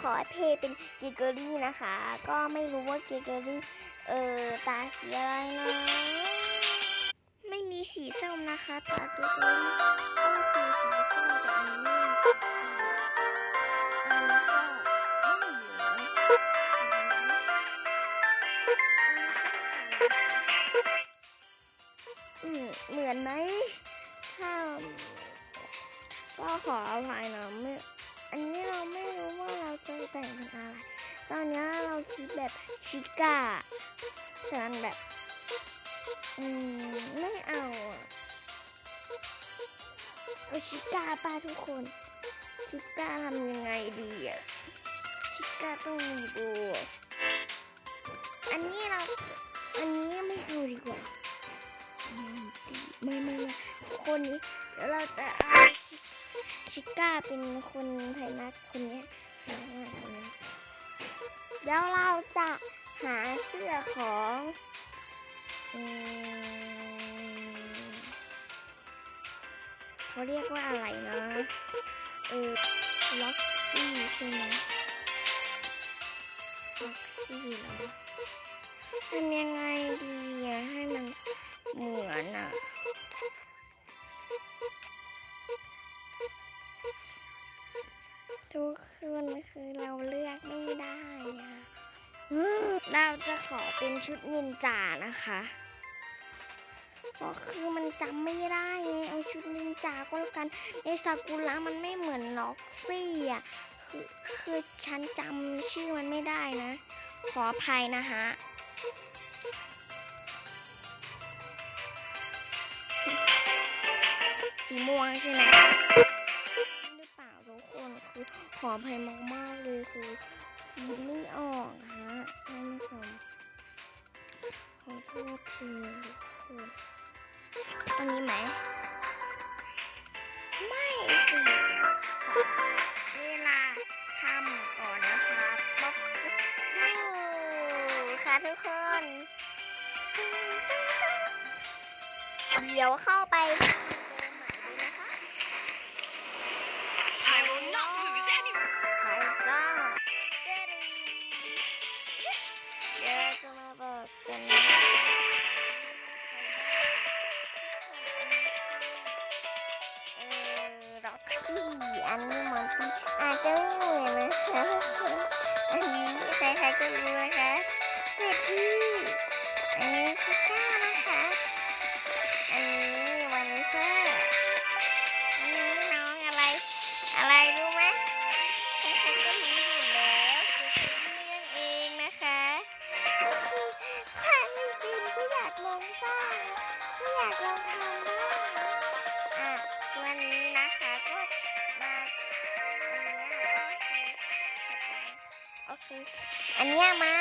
ขอเพย์เป็นเกเกอรี่นะคะ ก็ไม่รู้ว่าเกเกอรี่เออตาสีอะไรนะ ไม่มีสีส้มนะคะตาเกเกอรี่ก็คือสีส้มแต่อันนี้อันนี้ก็ไม่เหลืองอืมเหมือนไหมถ้าก็ขออภัยนะไม่อันนี้เราไม่รู้ จะแต่งเป็นอะไร ตอนนี้เราคิดแบบชิก้าแต่มันแบบ อืม ไม่เอาอะเอาชิก้าป้าทุกคน ชิก้าทำยังไงดีอะชิก้าต้องมีโบอันนี้เรา อันนี้ไม่เอาดีกว่า ไม่ไม่ไม่คนนี้เดี๋ยวเราจะเอาชิชิก้าเป็นคนไทยนักคนเนี้ เดี๋ยวเราจะหาเสื้อของเขาเรียกว่าอะไรนะ เออล็อกซี่ใช่ไหมล็อกซี่เหรอทำยังไงดีอะให้มันเหมือนอะ ทุกคนคือเราเลือกไม่ได้อะเราจะขอเป็นชุดนินจานะคะก็คือมันจำไม่ได้ไงเอาชุดนินจาก็แล้วกันในซากุระมันไม่เหมือนล็อกซี่อะคือคือฉันจำชื่อมันไม่ได้นะ ขออภัยนะฮะสีม่วงใช่ไหม ขออภัยมากๆเลยคือคิดไม่ออกฮะท่านผู้ชมขอโทษทีทุกคนอันนี้ไหม ไม่สิเวลาทำก่อนนะคะป๊อกยูค่ะทุกคน เดี๋ยวเข้าไป คือ อันเนี้ยมา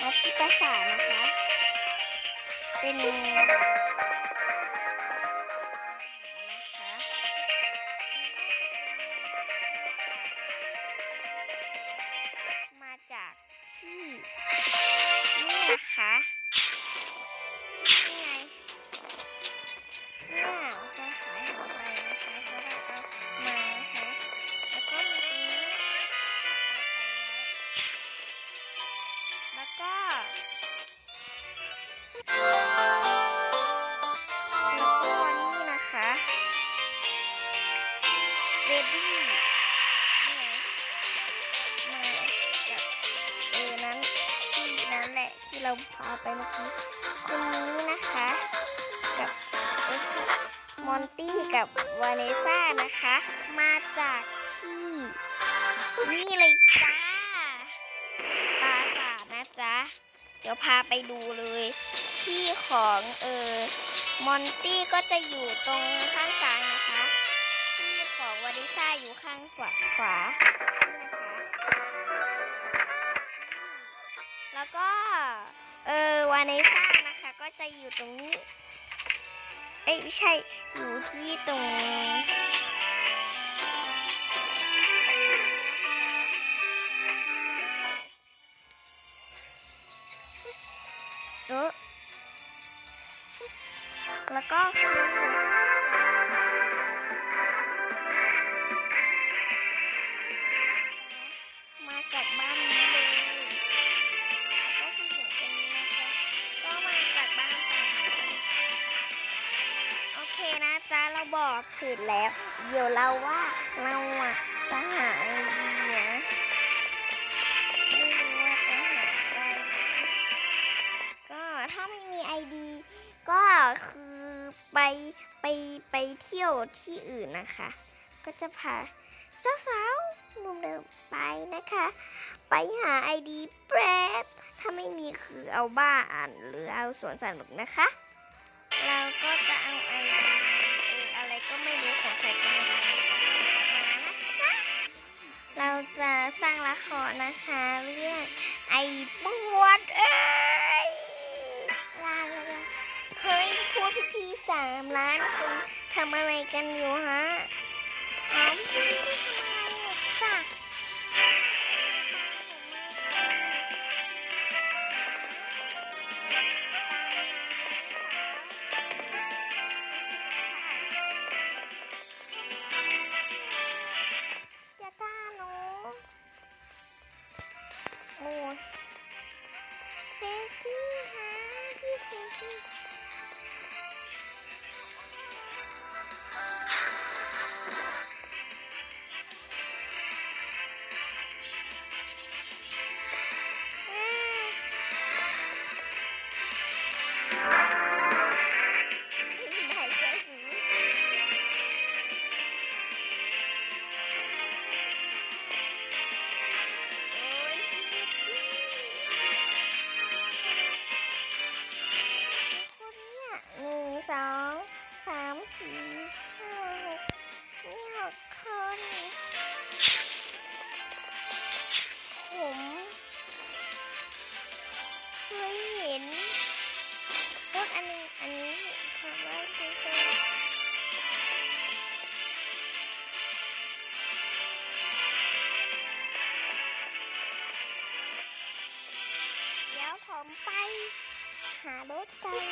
มาที่ภาษานะคะ เป็น นั้นแหละที่เราพาไปเมื่อกี้คนนี้นะคะ กับเออมอนตี้กับวาเนซ่านะคะ มาจากที่ นี่เลยจ้าปราสาทนะจ๊ะ เดี๋ยวพาไปดูเลย ที่ของเออมอนตี้ก็จะอยู่ตรงข้างซ้ายนะคะ ที่ของวานิซ่าอยู่ข้างขวาขวา แล้วก็ เออวานิซ่านะคะ ก็จะอยู่ตรงนี้ เอ้ยไม่ใช่ อยู่ที่ตรงเออแล้วก็ จแล้ว เดี๋ยวเราว่าเราอะจะหาไอเดียก็ถ้าไม่มีไอดี ก็คือไปไปไปเที่ยวที่อื่นนะคะ ก็จะพาสาวๆหนุ่มเดิมไปนะคะ ไปหาไอดีแปรบถ้าไม่มีคือเอาบ้านหรือเอาสวนสนุกนะคะ สร้างละครนะคะเรื่องไอ้ปวดเอ้ยลาลาเฮ้ยพวกพี่สามล้านคนทำอะไรกันอยู่ฮะ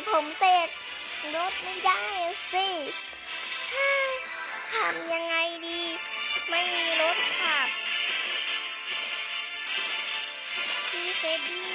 แต่ผมเสร็จรถไม่ได้สิทำยังไงดี ไม่มีรถขับพี่เฟดี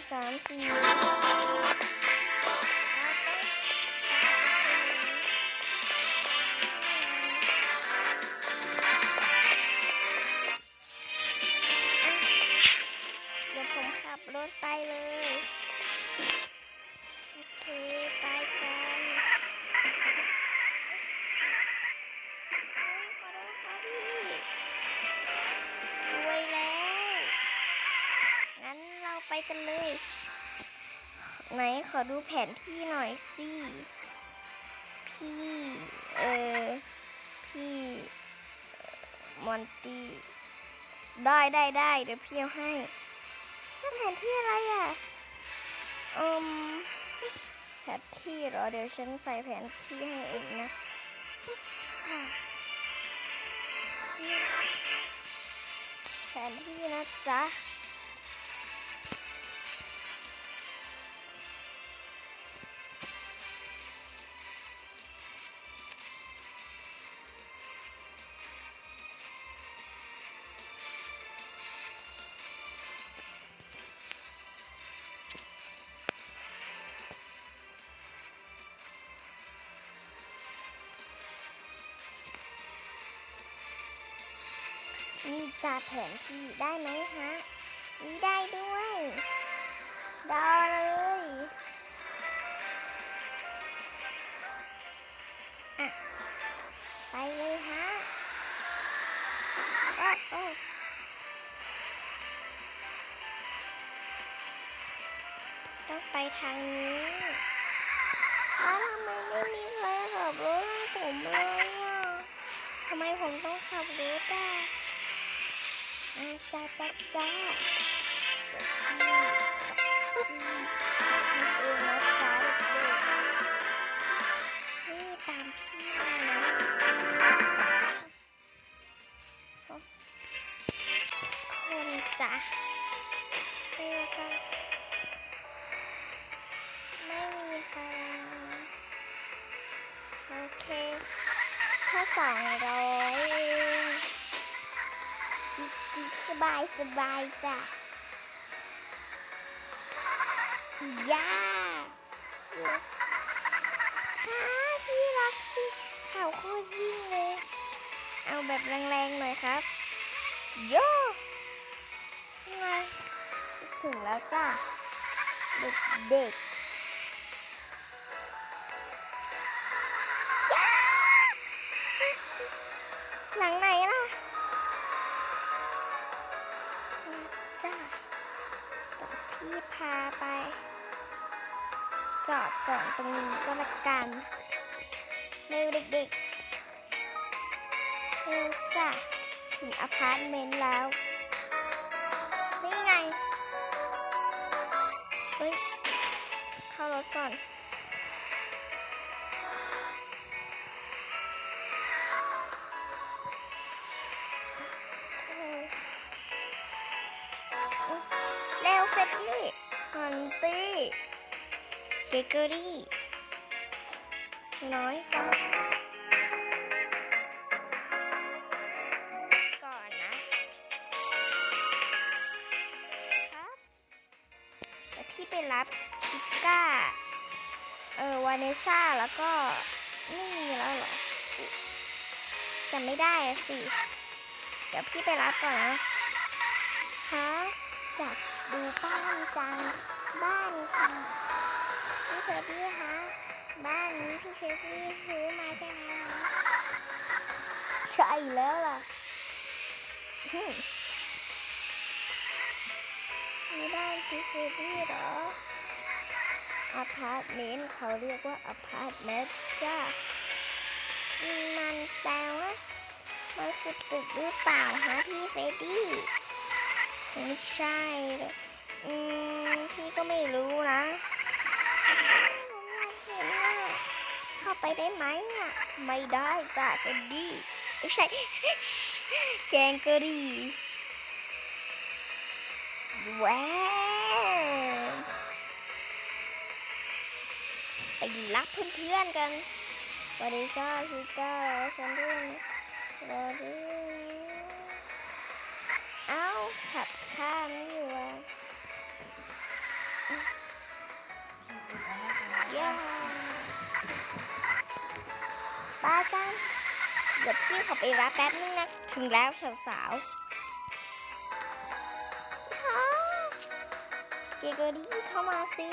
สองสามสี่ ไหนขอดูแผนที่หน่อยสิ พี่ เออ พี่ มอนตี้ ได้ได้ได้เดี๋ยวพี่เอาให้แล้วแผนที่อะไรอะ อืม แผนที่เหรอ เดี๋ยวฉันใส่แผนที่ให้เองนะ แผนที่นะจ๊ะ นี่จะแผนที่ได้ไหมฮะนี่ได้ด้วย ไดอเลยอะไปเลยฮะโอ้โอ้ต้องไปทางนี้แล้วทำไมไม่มีใครขับรถให้ผมเลยอะทำไมผมต้องขับรถอะ จ้าจ้าจ้าเดี๋ยวพี่พี่เองนะจ๊ะเด็กๆนี่ตามพี่นะคนจ้ะ สบายจ้ะย่าฮ่าพี่รักสิข่าวโคตรยิ่งเลย เอาแบบแรงๆหน่อยครับ โย่มาถึงแล้วจ้ะ เด็กเด็กๆ พี่พาไป จอดก่อนตรงนี้ก็แล้วกันเร็วเด็กๆเร็วจ้ะถึงอพาร์ตเมนต์แล้ว นี่ไง เฮ้ยเข้ารถก่อน เกอรี่ น้อยก่อนก่อนนะครับเดี๋ยวพี่ไปรับชิก้า เออวาเนซ่าแล้วก็ไม่มีแล้วเหรอจำไม่ได้สิ เดี๋ยวพี่ไปรับก่อนนะคะอยากดูบ้านจังบ้านค่ะ พี่เคพี่คะบ้านนี้พี่เคพี่ซื้อมาใช่ไหมคะใช่แล้วล่ะหึมีบ้านพี่เคพี่เหรออพาร์ตเมนต์เขาเรียกว่าอพาร์ตเมนต์จ้ามันแปลว่ามันคือตึกหรือเปล่าฮะพี่เฟรดดี้ไม่ใช่เลยอืมพี่ก็ไม่รู้นะ ไปได้ไหมอะ ไม่ได้จ้ะเจนดี้ไม่ใช่แกงกะหรี่ว้าวไปรับเพื่อนๆกันสวัสดีค่ะพี่ก้าฉันด้วยรอด้วยเอ้า ขับข้ามไม่อยู่อะย่า จ้าเดี๋ยวพี่ขอไปรับแป๊บนึงนะ ถึงแล้วสาวๆเกเกอรี่เข้ามาสิ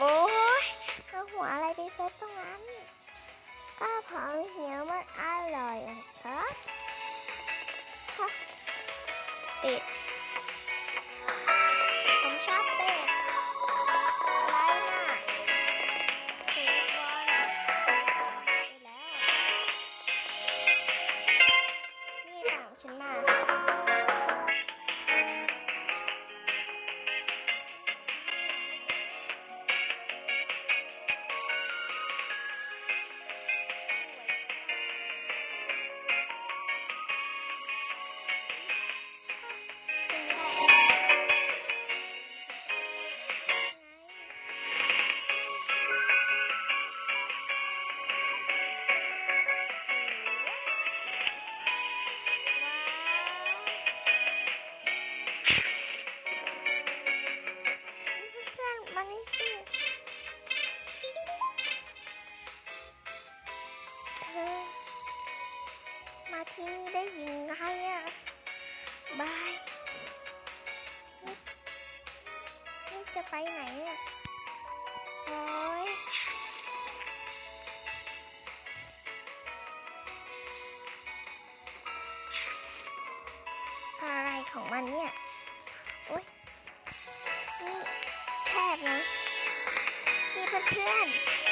โอ้ยเอาหัวอะไรไปเซฟตรงนั้น ก็เผาเหี่ยวมันอร่อยอะครับปิด Yes.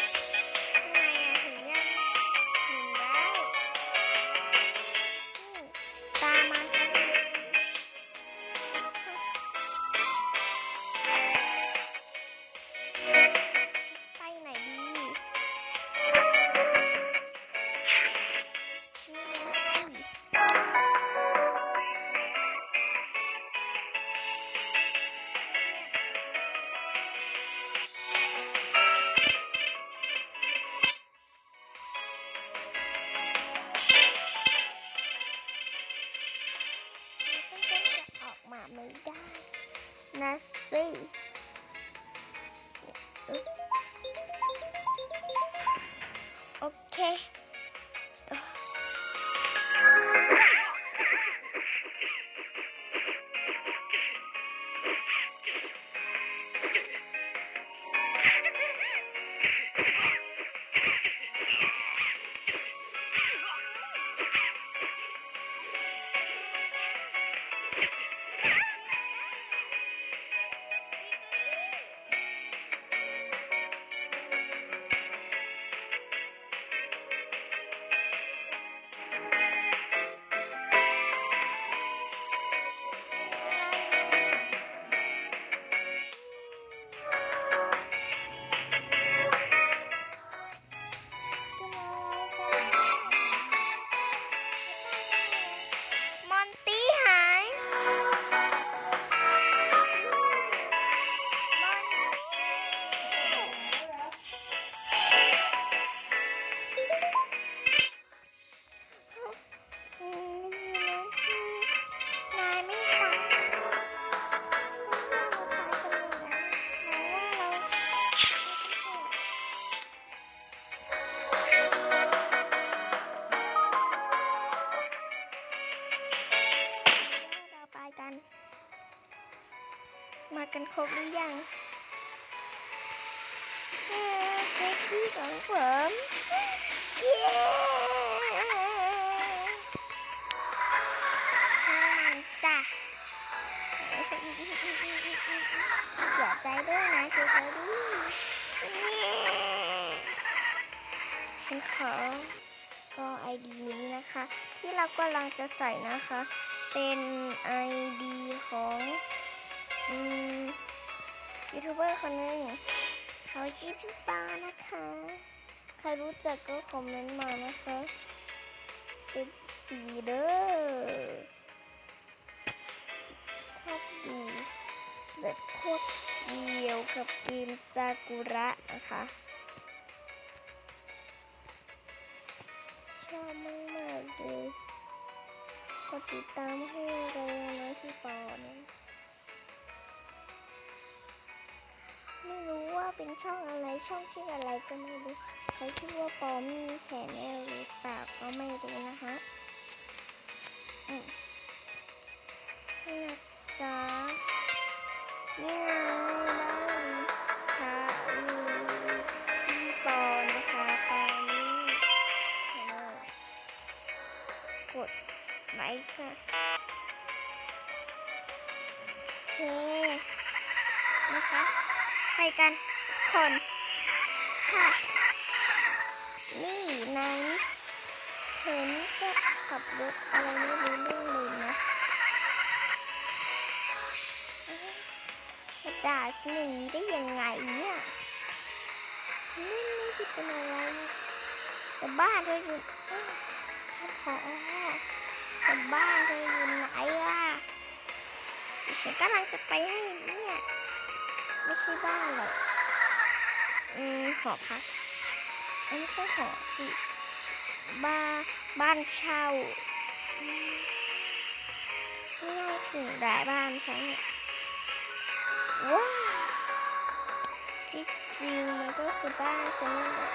ที่เรากำลังจะใส่นะคะ เป็นไอดีของยูทูบเบอร์คนนึงเขาชื่อพี่ปานะคะ ใครรู้จักก็คอมเมนต์มานะคะเป็นสีเด้อชอบดูแบบพวกเกี่ยวกับเกมซากุระนะคะ อบมากมากเลยกดติดตามให้เลยนะพี่ปอนะไม่รู้ว่าเป็นช่องอะไรช่องชื่ออะไรก็ไม่รู้ใครชื่อว่าปอมีแชนแนลหรือเปล่าก็ไม่รู้นะคะอืมนี่นะจ๊ะนี่ไง จะไปให้เนี่ย ไม่ใช่บ้านหรอกอืมหอพักอันนี้ก็หอสิบ้านบ้านเช่าอืมไม่น่ถึงได้บ้านฉันเนี่ยว้าที่จริงมันก็คือบ้านฉันนี่แหละ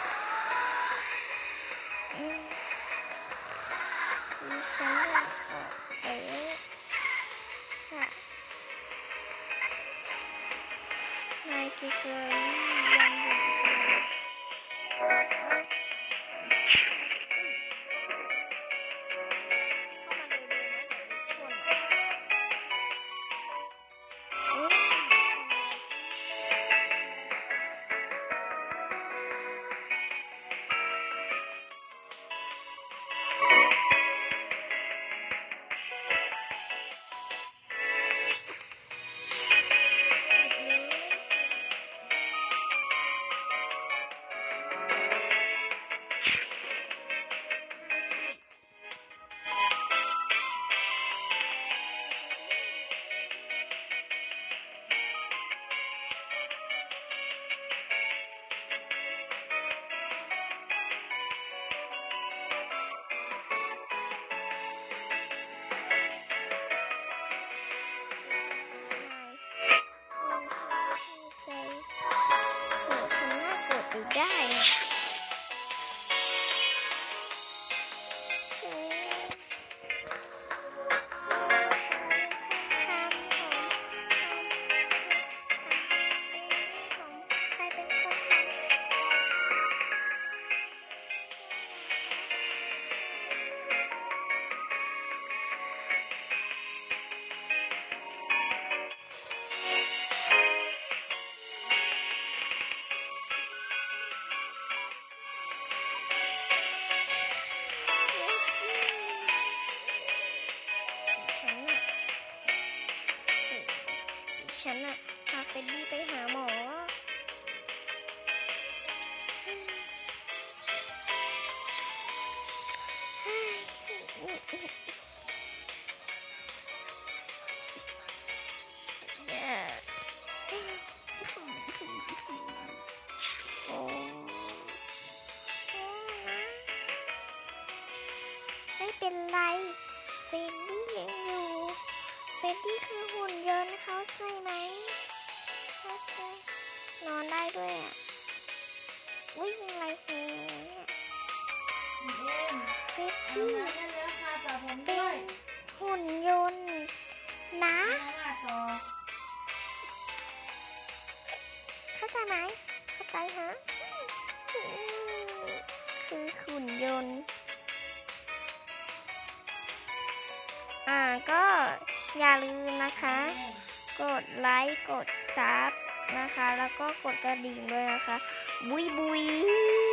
นา ก็กดกระดิ่งด้วยนะคะ บุยบุย